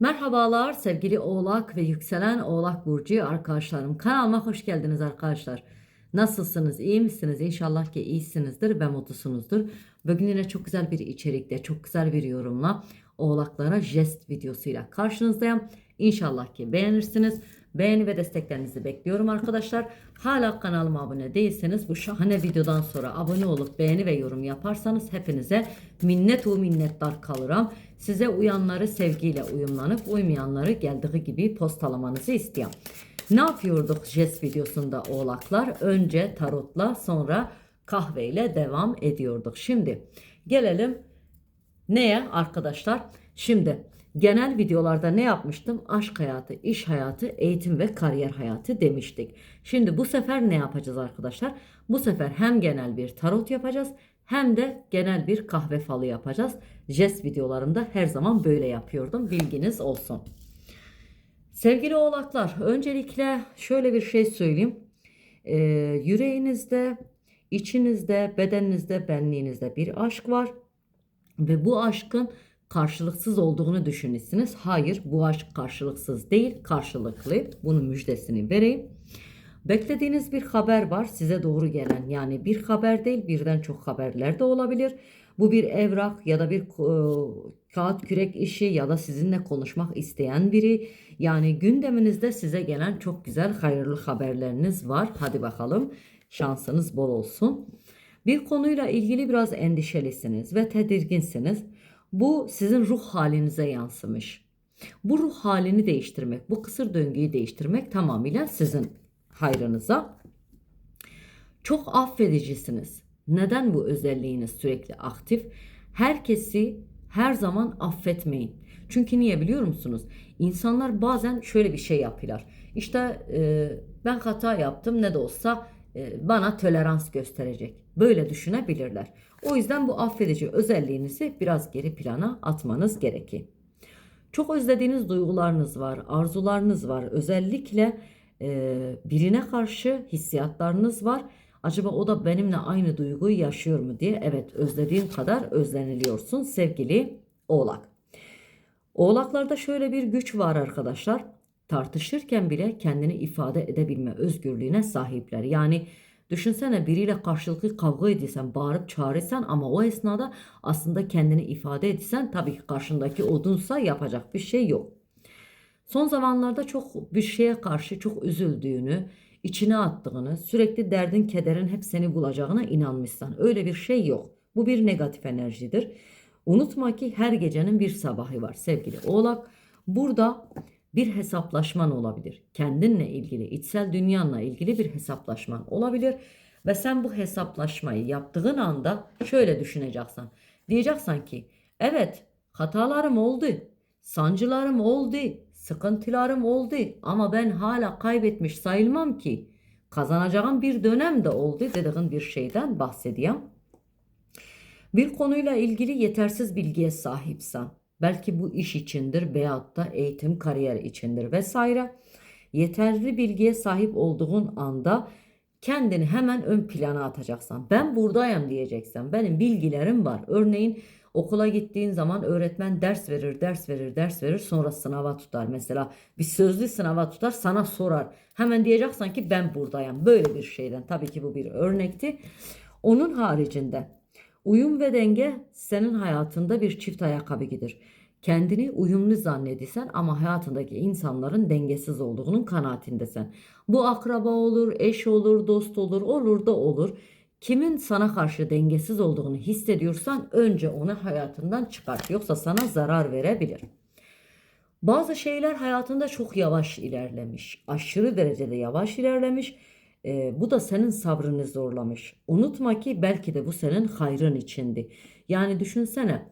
Merhabalar sevgili Oğlak ve yükselen Oğlak Burcu arkadaşlarım. Kanalıma hoş geldiniz arkadaşlar. Nasılsınız? İyi misiniz? İnşallah ki iyisinizdir ve mutlusunuzdur. Bugün yine çok güzel bir içerikte, çok güzel bir yorumla Oğlaklara jest videosuyla karşınızdayım. İnşallah ki beğenirsiniz. Beğeni ve desteklerinizi bekliyorum arkadaşlar. Hala kanalıma abone değilseniz bu şahane videodan sonra abone olup beğeni ve yorum yaparsanız hepinize minnet u minnettar kalırım. Size uyanları sevgiyle uyumlanıp uymayanları geldiği gibi postalamanızı istiyorum. Ne yapıyorduk jest videosunda oğlaklar? Önce tarotla sonra kahveyle devam ediyorduk. Şimdi gelelim Neye arkadaşlar? Şimdi genel videolarda ne yapmıştım? Aşk hayatı, iş hayatı, eğitim ve kariyer hayatı demiştik. Şimdi bu sefer ne yapacağız arkadaşlar? Bu sefer hem genel bir tarot yapacağız hem de genel bir kahve falı yapacağız. Jest videolarımda her zaman böyle yapıyordum. Bilginiz olsun. Sevgili oğlaklar, öncelikle şöyle bir şey söyleyeyim. Ee, yüreğinizde, içinizde, bedeninizde, benliğinizde bir aşk var ve bu aşkın karşılıksız olduğunu düşünürsünüz. Hayır, bu aşk karşılıksız değil, karşılıklı. Bunun müjdesini vereyim. Beklediğiniz bir haber var size doğru gelen. Yani bir haber değil, birden çok haberler de olabilir. Bu bir evrak ya da bir e, kağıt kürek işi ya da sizinle konuşmak isteyen biri. Yani gündeminizde size gelen çok güzel hayırlı haberleriniz var. Hadi bakalım şansınız bol olsun. Bir konuyla ilgili biraz endişelisiniz ve tedirginsiniz. Bu sizin ruh halinize yansımış. Bu ruh halini değiştirmek, bu kısır döngüyü değiştirmek tamamıyla sizin hayrınıza. Çok affedicisiniz. Neden bu özelliğiniz sürekli aktif? Herkesi her zaman affetmeyin. Çünkü niye biliyor musunuz? İnsanlar bazen şöyle bir şey yapıyorlar. İşte e, ben hata yaptım ne de olsa e, bana tolerans gösterecek. Böyle düşünebilirler. O yüzden bu affedici özelliğinizi biraz geri plana atmanız gerekir. Çok özlediğiniz duygularınız var, arzularınız var. Özellikle e, birine karşı hissiyatlarınız var. Acaba o da benimle aynı duyguyu yaşıyor mu diye. Evet özlediğin kadar özleniliyorsun sevgili oğlak. Oğlaklarda şöyle bir güç var arkadaşlar. Tartışırken bile kendini ifade edebilme özgürlüğüne sahipler. Yani düşünsene biriyle karşılıklı kavga ediyorsan, bağırıp çağırırsan ama o esnada aslında kendini ifade etsen tabii ki karşındaki odunsa yapacak bir şey yok. Son zamanlarda çok bir şeye karşı çok üzüldüğünü, içine attığını, sürekli derdin kederin hep seni bulacağına inanmışsan. Öyle bir şey yok. Bu bir negatif enerjidir. Unutma ki her gecenin bir sabahı var sevgili oğlak. Burada bir hesaplaşman olabilir. Kendinle ilgili, içsel dünyanla ilgili bir hesaplaşman olabilir. Ve sen bu hesaplaşmayı yaptığın anda şöyle düşüneceksin. Diyeceksin ki evet hatalarım oldu, sancılarım oldu, sıkıntılarım oldu ama ben hala kaybetmiş sayılmam ki. Kazanacağım bir dönem de oldu dediğin bir şeyden bahsedeyim. Bir konuyla ilgili yetersiz bilgiye sahipsen, belki bu iş içindir veyahut da eğitim kariyer içindir vesaire. Yeterli bilgiye sahip olduğun anda kendini hemen ön plana atacaksın. Ben buradayım diyeceksin. Benim bilgilerim var. Örneğin okula gittiğin zaman öğretmen ders verir, ders verir, ders verir sonra sınava tutar. Mesela bir sözlü sınava tutar sana sorar. Hemen diyeceksin ki ben buradayım. Böyle bir şeyden. Tabii ki bu bir örnekti. Onun haricinde Uyum ve denge senin hayatında bir çift ayakkabı gidir. Kendini uyumlu zannedisen ama hayatındaki insanların dengesiz olduğunun kanaatindesin. Bu akraba olur, eş olur, dost olur, olur da olur. Kimin sana karşı dengesiz olduğunu hissediyorsan önce onu hayatından çıkart. Yoksa sana zarar verebilir. Bazı şeyler hayatında çok yavaş ilerlemiş. Aşırı derecede yavaş ilerlemiş. Ee, bu da senin sabrını zorlamış. Unutma ki belki de bu senin hayrın içindi. Yani düşünsene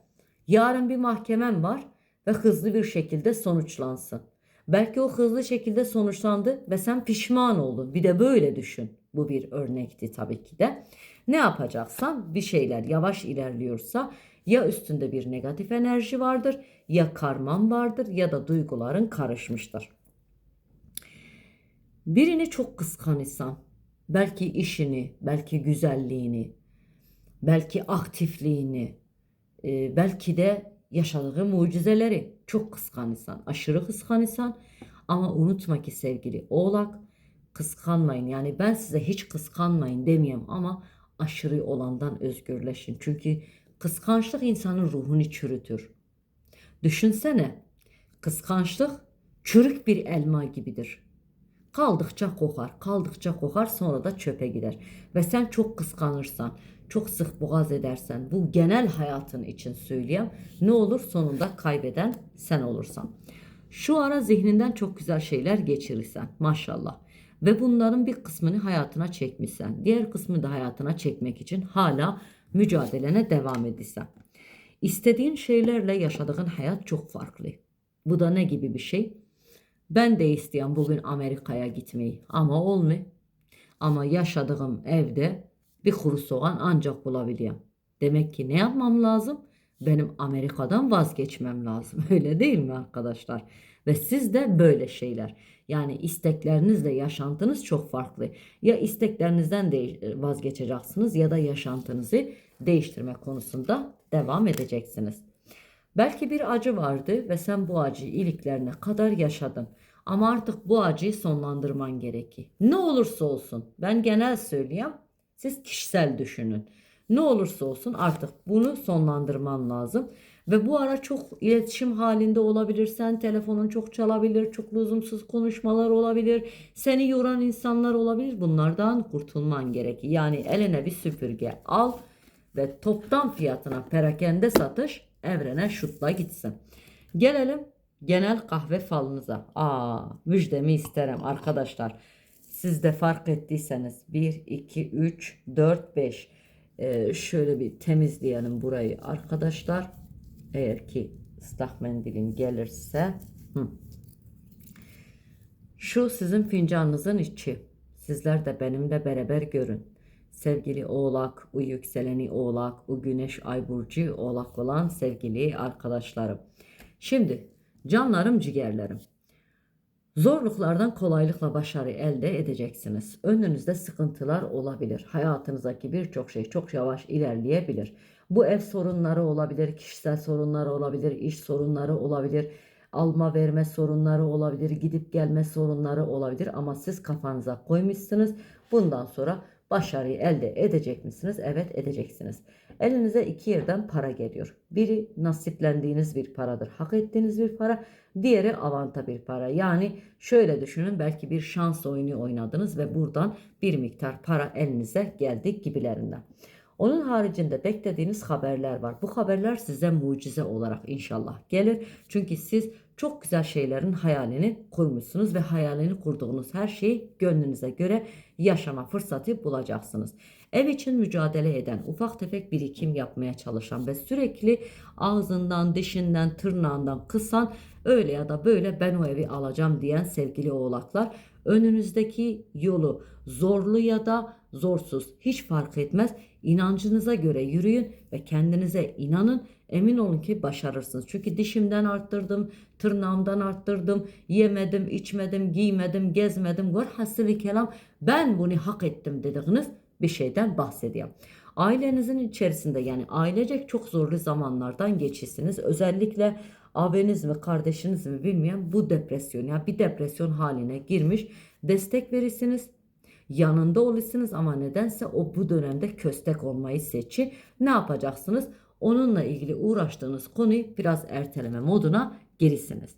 yarın bir mahkemen var ve hızlı bir şekilde sonuçlansın. Belki o hızlı şekilde sonuçlandı ve sen pişman oldun. Bir de böyle düşün. Bu bir örnekti tabii ki de. Ne yapacaksan bir şeyler yavaş ilerliyorsa ya üstünde bir negatif enerji vardır ya karman vardır ya da duyguların karışmıştır. Birini çok kıskanırsan, belki işini, belki güzelliğini, belki aktifliğini, e, belki de yaşadığı mucizeleri çok kıskanırsan, aşırı kıskanırsan ama unutma ki sevgili oğlak kıskanmayın. Yani ben size hiç kıskanmayın demiyorum ama aşırı olandan özgürleşin. Çünkü kıskançlık insanın ruhunu çürütür. Düşünsene kıskançlık çürük bir elma gibidir. Kaldıkça kokar, kaldıkça kokar sonra da çöpe gider. Ve sen çok kıskanırsan, çok sık boğaz edersen, bu genel hayatın için söyleyeyim. Ne olur sonunda kaybeden sen olursan. Şu ara zihninden çok güzel şeyler geçirirsen maşallah. Ve bunların bir kısmını hayatına çekmişsen, diğer kısmını da hayatına çekmek için hala mücadelene devam edilsen. İstediğin şeylerle yaşadığın hayat çok farklı. Bu da ne gibi bir şey? Ben de isteyen bugün Amerika'ya gitmeyi ama olmuyor. Ama yaşadığım evde bir kuru soğan ancak bulabiliyorum. Demek ki ne yapmam lazım? Benim Amerika'dan vazgeçmem lazım. Öyle değil mi arkadaşlar? Ve siz de böyle şeyler. Yani isteklerinizle yaşantınız çok farklı. Ya isteklerinizden de vazgeçeceksiniz ya da yaşantınızı değiştirme konusunda devam edeceksiniz. Belki bir acı vardı ve sen bu acıyı iliklerine kadar yaşadın. Ama artık bu acıyı sonlandırman gerekir. Ne olursa olsun ben genel söyleyeyim. Siz kişisel düşünün. Ne olursa olsun artık bunu sonlandırman lazım. Ve bu ara çok iletişim halinde olabilirsen telefonun çok çalabilir, çok lüzumsuz konuşmalar olabilir, seni yoran insanlar olabilir. Bunlardan kurtulman gerekir. Yani eline bir süpürge al ve toptan fiyatına perakende satış evrene şutla gitsin. Gelelim genel kahve falınıza. Aa, müjdemi isterim arkadaşlar. Siz de fark ettiyseniz 1, 2, 3, 4, 5. Ee, şöyle bir temizleyelim burayı arkadaşlar. Eğer ki ıslak mendilim gelirse. Hı. Şu sizin fincanınızın içi. Sizler de benimle beraber görün. Sevgili Oğlak, o yükseleni Oğlak, o Güneş Ay burcu Oğlak olan sevgili arkadaşlarım. Şimdi canlarım, ciğerlerim. Zorluklardan kolaylıkla başarı elde edeceksiniz. Önünüzde sıkıntılar olabilir. Hayatınızdaki birçok şey çok yavaş ilerleyebilir. Bu ev sorunları olabilir, kişisel sorunları olabilir, iş sorunları olabilir, alma verme sorunları olabilir, gidip gelme sorunları olabilir ama siz kafanıza koymuşsunuz. Bundan sonra başarıyı elde edecek misiniz? Evet edeceksiniz. Elinize iki yerden para geliyor. Biri nasiplendiğiniz bir paradır. Hak ettiğiniz bir para. Diğeri avanta bir para. Yani şöyle düşünün belki bir şans oyunu oynadınız ve buradan bir miktar para elinize geldi gibilerinden. Onun haricinde beklediğiniz haberler var. Bu haberler size mucize olarak inşallah gelir. Çünkü siz çok güzel şeylerin hayalini kurmuşsunuz ve hayalini kurduğunuz her şeyi gönlünüze göre yaşama fırsatı bulacaksınız. Ev için mücadele eden, ufak tefek birikim yapmaya çalışan ve sürekli ağzından, dişinden, tırnağından kısan öyle ya da böyle ben o evi alacağım diyen sevgili oğlaklar önünüzdeki yolu zorlu ya da zorsuz hiç fark etmez inancınıza göre yürüyün ve kendinize inanın emin olun ki başarırsınız. Çünkü dişimden arttırdım, tırnağımdan arttırdım, yemedim, içmedim, giymedim, gezmedim. Var hasılı kelam ben bunu hak ettim dediğiniz bir şeyden bahsediyorum. Ailenizin içerisinde yani ailecek çok zorlu zamanlardan geçişsiniz. Özellikle abiniz mi kardeşiniz mi bilmeyen bu depresyon ya yani bir depresyon haline girmiş destek verirsiniz yanında olursunuz ama nedense o bu dönemde köstek olmayı seçi. Ne yapacaksınız? Onunla ilgili uğraştığınız konuyu biraz erteleme moduna girisiniz.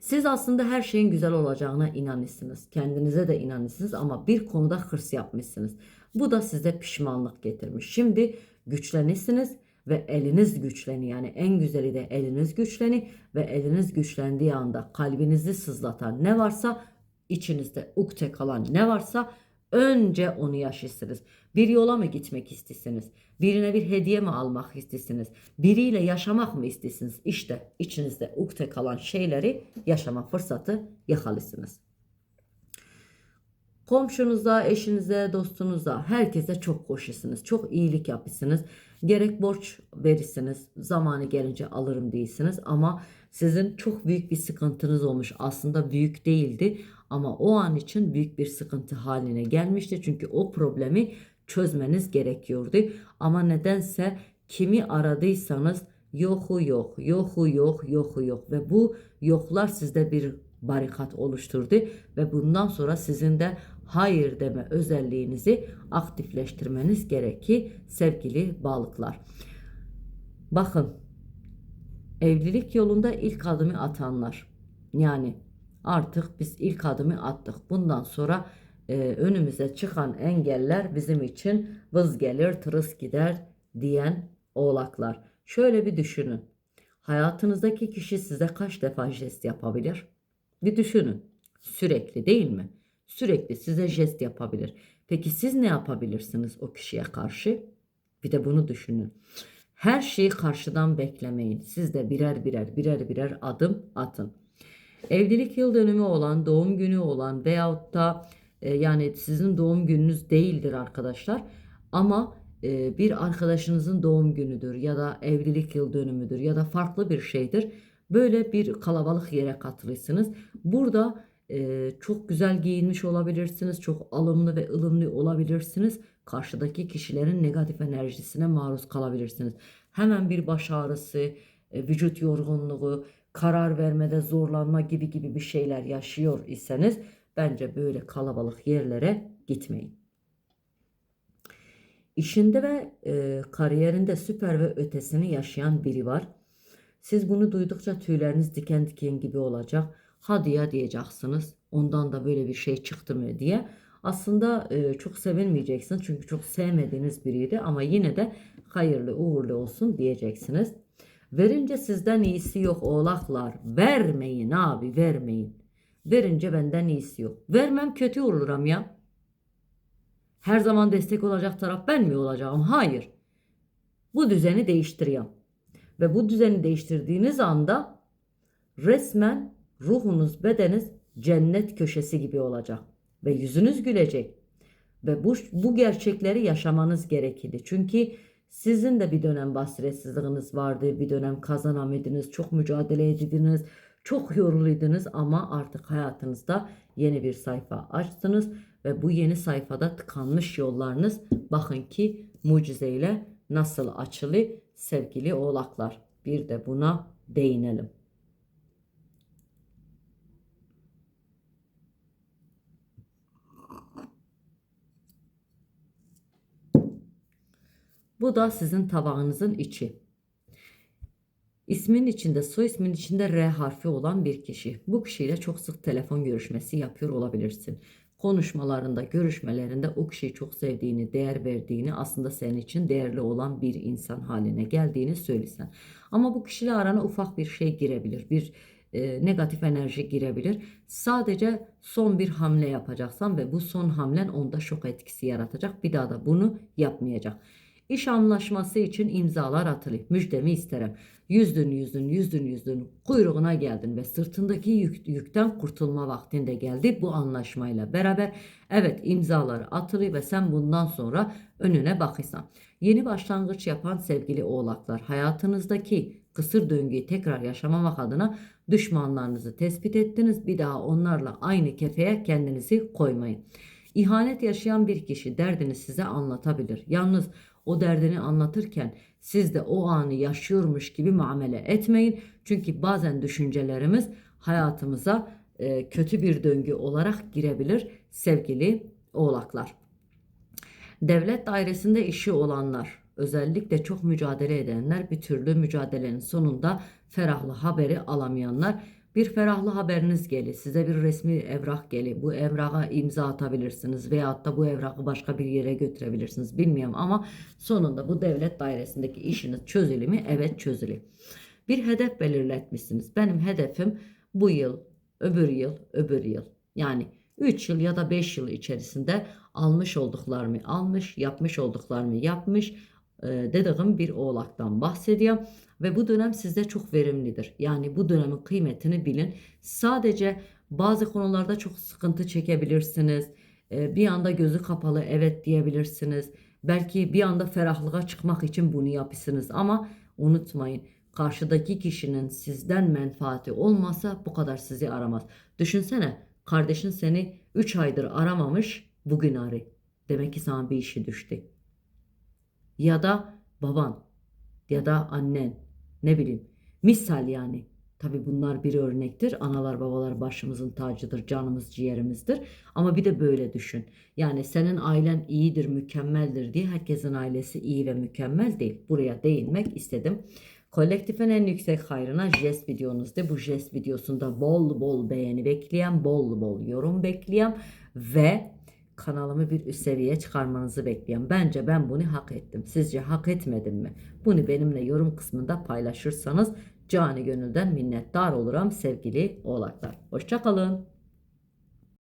Siz aslında her şeyin güzel olacağına inanırsınız. Kendinize de inanırsınız ama bir konuda hırs yapmışsınız. Bu da size pişmanlık getirmiş. Şimdi güçlenirsiniz ve eliniz güçleni yani en güzeli de eliniz güçleni ve eliniz güçlendiği anda kalbinizi sızlatan ne varsa içinizde ukde kalan ne varsa önce onu yaşarsınız. Bir yola mı gitmek istesiniz? Birine bir hediye mi almak istesiniz? Biriyle yaşamak mı istesiniz? İşte içinizde ukde kalan şeyleri yaşama fırsatı yakalısınız. Komşunuza, eşinize, dostunuza, herkese çok koşuyorsunuz. Çok iyilik yapıyorsunuz. Gerek borç verirsiniz, zamanı gelince alırım değilsiniz ama sizin çok büyük bir sıkıntınız olmuş. Aslında büyük değildi ama o an için büyük bir sıkıntı haline gelmişti. Çünkü o problemi çözmeniz gerekiyordu. Ama nedense kimi aradıysanız Yoku yok, yoku yok, yoku yok ve bu yoklar sizde bir barikat oluşturdu ve bundan sonra sizin de hayır deme özelliğinizi aktifleştirmeniz gerekir sevgili balıklar. Bakın evlilik yolunda ilk adımı atanlar yani artık biz ilk adımı attık. Bundan sonra e, önümüze çıkan engeller bizim için vız gelir tırıs gider diyen oğlaklar. Şöyle bir düşünün. Hayatınızdaki kişi size kaç defa jest yapabilir? Bir düşünün. Sürekli değil mi? Sürekli size jest yapabilir. Peki siz ne yapabilirsiniz o kişiye karşı? Bir de bunu düşünün. Her şeyi karşıdan beklemeyin. Siz de birer birer birer birer adım atın. Evlilik yıl dönümü olan, doğum günü olan veyahut da e, yani sizin doğum gününüz değildir arkadaşlar. Ama e, bir arkadaşınızın doğum günüdür ya da evlilik yıl dönümüdür ya da farklı bir şeydir. Böyle bir kalabalık yere katılıyorsunuz. Burada e, çok güzel giyinmiş olabilirsiniz, çok alımlı ve ılımlı olabilirsiniz. Karşıdaki kişilerin negatif enerjisine maruz kalabilirsiniz. Hemen bir baş ağrısı, e, vücut yorgunluğu, karar vermede zorlanma gibi gibi bir şeyler yaşıyor iseniz bence böyle kalabalık yerlere gitmeyin. İşinde ve e, kariyerinde süper ve ötesini yaşayan biri var. Siz bunu duydukça tüyleriniz diken diken gibi olacak. Hadi ya diyeceksiniz. Ondan da böyle bir şey çıktı mı diye. Aslında e, çok sevinmeyeceksiniz çünkü çok sevmediğiniz biriydi ama yine de hayırlı uğurlu olsun diyeceksiniz. Verince sizden iyisi yok oğlaklar. Vermeyin abi vermeyin. Verince benden iyisi yok. Vermem kötü olurum ya. Her zaman destek olacak taraf ben mi olacağım? Hayır. Bu düzeni değiştiriyorum. Ve bu düzeni değiştirdiğiniz anda resmen ruhunuz, bedeniniz cennet köşesi gibi olacak. Ve yüzünüz gülecek. Ve bu, bu gerçekleri yaşamanız gerekirdi. Çünkü sizin de bir dönem basiretsizliğiniz vardı, bir dönem kazanamadınız, çok mücadele edildiniz, çok yoruluydunuz ama artık hayatınızda yeni bir sayfa açtınız ve bu yeni sayfada tıkanmış yollarınız bakın ki mucizeyle nasıl açılı sevgili oğlaklar. Bir de buna değinelim. Bu da sizin tabağınızın içi. İsmin içinde, soy ismin içinde R harfi olan bir kişi. Bu kişiyle çok sık telefon görüşmesi yapıyor olabilirsin. Konuşmalarında, görüşmelerinde o kişiyi çok sevdiğini, değer verdiğini, aslında senin için değerli olan bir insan haline geldiğini söylesen. Ama bu kişiyle arana ufak bir şey girebilir. Bir e, negatif enerji girebilir. Sadece son bir hamle yapacaksan ve bu son hamlen onda şok etkisi yaratacak. Bir daha da bunu yapmayacak. İş anlaşması için imzalar atılır. Müjdemi isterim. Yüzdün yüzdün yüzdün yüzdün kuyruğuna geldin ve sırtındaki yük, yükten kurtulma vaktinde geldi bu anlaşmayla beraber. Evet imzalar atılır ve sen bundan sonra önüne bakırsan. Yeni başlangıç yapan sevgili oğlaklar hayatınızdaki kısır döngüyü tekrar yaşamamak adına düşmanlarınızı tespit ettiniz. Bir daha onlarla aynı kefeye kendinizi koymayın. İhanet yaşayan bir kişi derdini size anlatabilir. Yalnız o derdini anlatırken siz de o anı yaşıyormuş gibi muamele etmeyin. Çünkü bazen düşüncelerimiz hayatımıza e, kötü bir döngü olarak girebilir sevgili oğlaklar. Devlet dairesinde işi olanlar, özellikle çok mücadele edenler, bir türlü mücadelenin sonunda ferahlı haberi alamayanlar bir ferahlı haberiniz gelir. Size bir resmi evrak gelir. Bu evrağa imza atabilirsiniz veyahut da bu evrakı başka bir yere götürebilirsiniz. Bilmiyorum ama sonunda bu devlet dairesindeki işiniz çözülü mü? Evet çözülü. Bir hedef belirletmişsiniz. Benim hedefim bu yıl, öbür yıl, öbür yıl. Yani 3 yıl ya da 5 yıl içerisinde almış olduklarımı almış, yapmış olduklarımı yapmış dediğim bir oğlaktan bahsediyorum. Ve bu dönem sizde çok verimlidir. Yani bu dönemin kıymetini bilin. Sadece bazı konularda çok sıkıntı çekebilirsiniz. E, bir anda gözü kapalı evet diyebilirsiniz. Belki bir anda ferahlığa çıkmak için bunu yapısınız ama unutmayın karşıdaki kişinin sizden menfaati olmasa bu kadar sizi aramaz. Düşünsene kardeşin seni 3 aydır aramamış bugün arı. Demek ki sana bir işi düştü. Ya da baban ya da annen Ne bileyim. Misal yani. Tabii bunlar bir örnektir. Analar babalar başımızın tacıdır, canımız ciğerimizdir. Ama bir de böyle düşün. Yani senin ailen iyidir, mükemmeldir diye herkesin ailesi iyi ve mükemmel değil. Buraya değinmek istedim. Kolektifin en yüksek hayrına jest videonuzda. Bu jest videosunda bol bol beğeni bekleyen, bol bol yorum bekleyen ve kanalımı bir üst seviyeye çıkarmanızı bekleyen. Bence ben bunu hak ettim. Sizce hak etmedim mi? Bunu benimle yorum kısmında paylaşırsanız cani gönülden minnettar olurum sevgili oğlaklar. Hoşçakalın.